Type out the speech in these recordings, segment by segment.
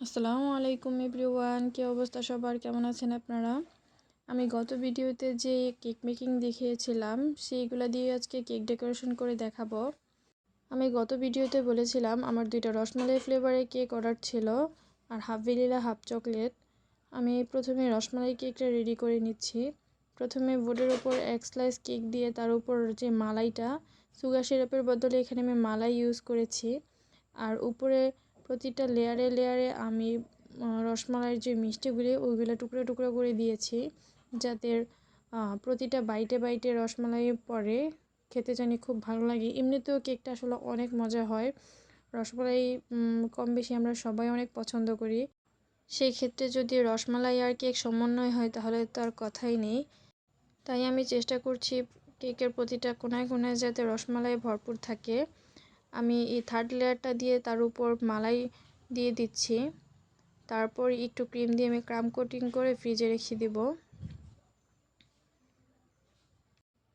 আসসালামু আলাইকুম এভরিওয়ান, কী অবস্থা সবার? কেমন আছেন আপনারা? আমি গত ভিডিওতে যে কেক মেকিং দেখিয়েছিলাম, সেইগুলা দিয়ে আজকে কেক ডেকোরেশন করে দেখাবো। আমি গত ভিডিওতে বলেছিলাম, আমার দুইটা রসমালাই ফ্লেভারের কেক অর্ডার ছিল, আর হাফ ভ্যানিলা, হাফ চকলেট। আমি প্রথমে রসমালাই কেকটা রেডি করে নিচ্ছি। প্রথমে বোর্ডের ওপর এক স্লাইস কেক দিয়ে তার উপর যে মালাইটা, সুগার সিরাপের বদলে এখানে আমি মালাই ইউজ করেছি। আর উপরে প্রতিটা লেয়ারে লেয়ারে আমি রসমালাইয়ের যে মিষ্টিগুলি, ওইগুলো টুকরো টুকরো করে দিয়েছি যাতে প্রতিটা বাইটে বাইটে রসমালাই পরে খেতে জানি খুব ভালো লাগে। এমনিতেও কেকটা আসলে অনেক মজা হয়। রসমালাই কম বেশি আমরা সবাই অনেক পছন্দ করি। সেই ক্ষেত্রে যদি রসমালাই আর কেক সমন্বয় হয় তাহলে তো আর কথাই নেই। তাই আমি চেষ্টা করছি কেকের প্রতিটা কোনায় কোনায় যাতে রসমালাই ভরপুর থাকে। আমি এই থার্ড লেয়ারটা দিয়ে তার উপর মালাই দিয়ে দিচ্ছি। তারপর একটু ক্রিম দিয়ে আমি ক্রাম কোটিং করে ফ্রিজে রেখে দিব।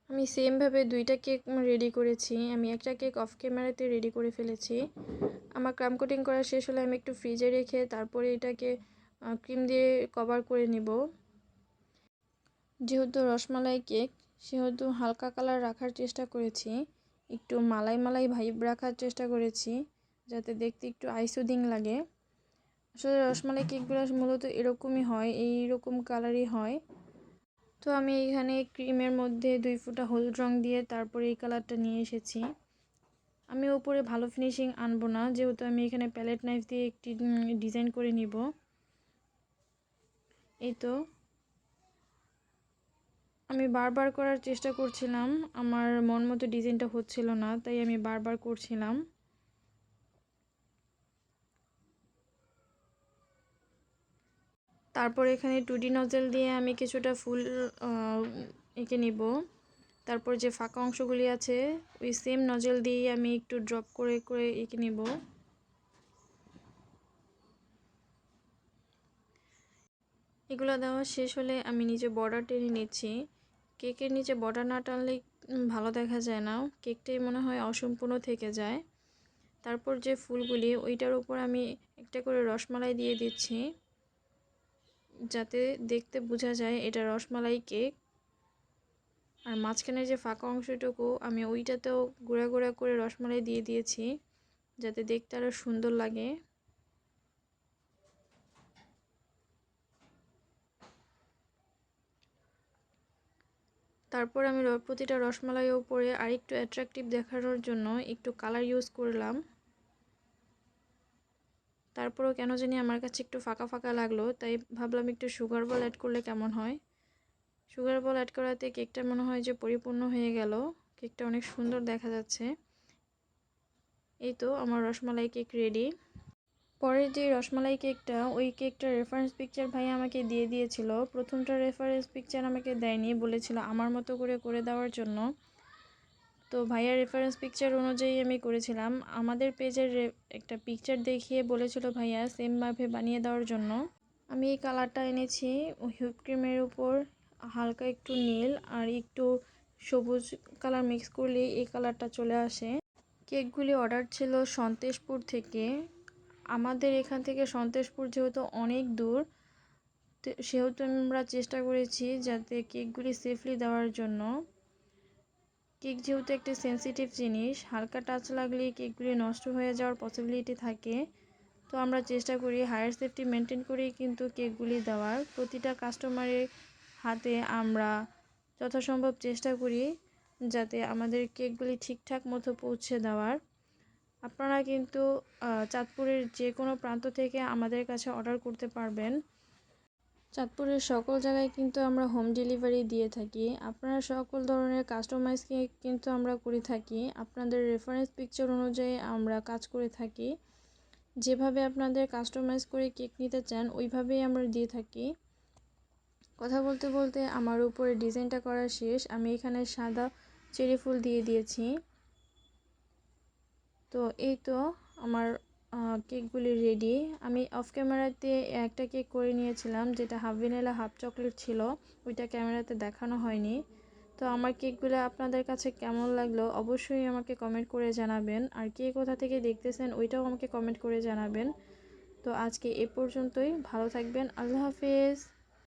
আমি সেমভাবে দুইটা কেক রেডি করেছি। আমি একটা কেক অফ ক্যামেরাতে রেডি করে ফেলেছি। আমার ক্রাম কোটিং করা শেষ হলে আমি একটু ফ্রিজে রেখে তারপরে এটাকে ক্রিম দিয়ে কভার করে নিব। যেহেতু রসমালাই কেক সেহেতু হালকা কালার রাখার চেষ্টা করেছি। একটু মালাই মালাই ভাইব রাখার চেষ্টা করেছি, যাতে দেখতে একটু আইসুদিং লাগে। আসলে রসমালাই কেকগুলো মূলত এরকমই হয় এই রকম কালারই হয়। তো আমি এখানে ক্রিমের মধ্যে দুই ফুটা হলুদ রং দিয়ে তারপরে এই কালারটা নিয়ে এসেছি। আমি ওপরে ভালো ফিনিশিং আনব না, যেহেতু আমি এখানে প্যালেট নাইফ দিয়ে একটি ডিজাইন করে নিব। এই তো। আমি বারবার করার চেষ্টা করছিলাম। আমার মন মতো ডিজাইনটা হচ্ছিল না, তাই আমি বারবার করছিলাম। তারপর এখানে টুডি নজেল দিয়ে আমি কিছুটা ফুল এঁকে নিব। তারপর যে ফাঁকা অংশগুলি আছে, ওই সেম নজেল দিয়েই আমি একটু ড্রপ করে করে এঁকে নিব। এগুলো দেওয়া শেষ হলে আমি নিজে বর্ডার টেনে নিচ্ছি। কেকের নিচে বর্ডার না টানলে ভালো দেখা যায় না। কেকটাই মনে হয় অসম্পূর্ণ থেকে যায়। তারপর যে ফুলগুলি, ওইটার উপর আমি একটা করে রসমালাই দিয়ে দিচ্ছি। যাতে দেখতে বোঝা যায় এটা রসমালাই কেক। আর মাঝখানে যে ফাঁকা অংশটুকু, আমি ওইটাতেও গুঁড়া গুঁড়া করে রসমালাই দিয়ে দিয়েছি, যাতে দেখতে আরও সুন্দর লাগে। তারপর আমি প্রতিটা রসমালাইয়ের উপরে আরেকটু অ্যাট্রাকটিভ দেখানোর জন্য একটু কালার ইউজ করলাম। তারপরও কেন জানি আমার কাছে একটু ফাঁকা ফাঁকা লাগল, তাই ভাবলাম একটু সুগার বল অ্যাড করলে কেমন হয়? সুগার বল অ্যাড করাতে কেকটা মনে হয় যে পরিপূর্ণ হয়ে গেল কেকটা অনেক সুন্দর দেখা যাচ্ছে। এই তো আমার রসমালাই কেক রেডি পরের যে রসমালাই কেকটা, ওই কেকটার রেফারেন্স পিকচার ভাই আমাকে দিয়ে দিয়েছিল। প্রথমটা রেফারেন্স পিকচার আমাকে দেয়নি, বলেছিল আমার মতো করে করে দেওয়ার জন্য। তো ভাইয়ার রেফারেন্স পিকচার অনুযায়ী আমি করেছিলাম। আমাদের পেজের একটা পিকচার দেখিয়ে বলেছিল ভাইয়া সেমভাবে বানিয়ে দেওয়ার জন্য। আমি এই কালারটা এনেছি হুইপ ক্রিমের উপর, হালকা একটু নীল আর একটু সবুজ কালার মিক্স করলে এই কালারটা চলে আসে। কেকগুলি অর্ডার ছিল সন্তেশপুর থেকে। আমাদের এখান থেকে সন্তোষপুর যেহেতু অনেক দূর সেহেতু আমরা চেষ্টা করেছি যাতে কেকগুলি সেফলি দেওয়ার জন্য। কেক যেহেতু একটি সেন্সিটিভ জিনিস, হালকা টাচ লাগলে কেকগুলি নষ্ট হয়ে যাওয়ার পসিবিলিটি থাকে। তো আমরা চেষ্টা করি হায়ার সেফটি মেনটেন করেই কিন্তু কেকগুলি দেওয়ার। প্রতিটা কাস্টমারের হাতে আমরা যথাসম্ভব চেষ্টা করি যাতে আমাদের কেকগুলি ঠিকঠাক মতো পৌঁছে দেওয়ার। আপনারা কিন্তু চাঁদপুরের যে কোনো প্রান্ত থেকে আমাদের কাছে অর্ডার করতে পারবেন। চাঁদপুরের সকল জায়গায় কিন্তু আমরা হোম ডেলিভারি দিয়ে থাকি। আপনারা সকল ধরনের কাস্টমাইজ কিন্তু আমরা করে থাকি। আপনাদের রেফারেন্স পিকচার অনুযায়ী আমরা কাজ করে থাকি। যেভাবে আপনাদের কাস্টমাইজ করে কেক নিতে চান, ওইভাবেই আমরা দিয়ে থাকি। কথা বলতে বলতে আমার উপরে ডিজাইনটা করা শেষ। আমি এখানে সাদা চেরি ফুল দিয়ে দিয়েছি। তো এই তো আমার কেকগুলি রেডি আমি অফ ক্যামেরাতে একটা কেক করে নিয়েছিলাম, যেটা হাফ ভ্যানিলা হাফ চকলেট ছিল। ওইটা ক্যামেরাতে দেখানো হয়নি। তো আমার কেকগুলো আপনাদের কাছে কেমন লাগল অবশ্যই আমাকে কমেন্ট করে জানাবেন। আর কে কোথা থেকে দেখতেছেন ওইটাও আমাকে কমেন্ট করে জানাবেন। তো আজকে এ পর্যন্তই। ভালো থাকবেন। আল্লাহ হাফেজ।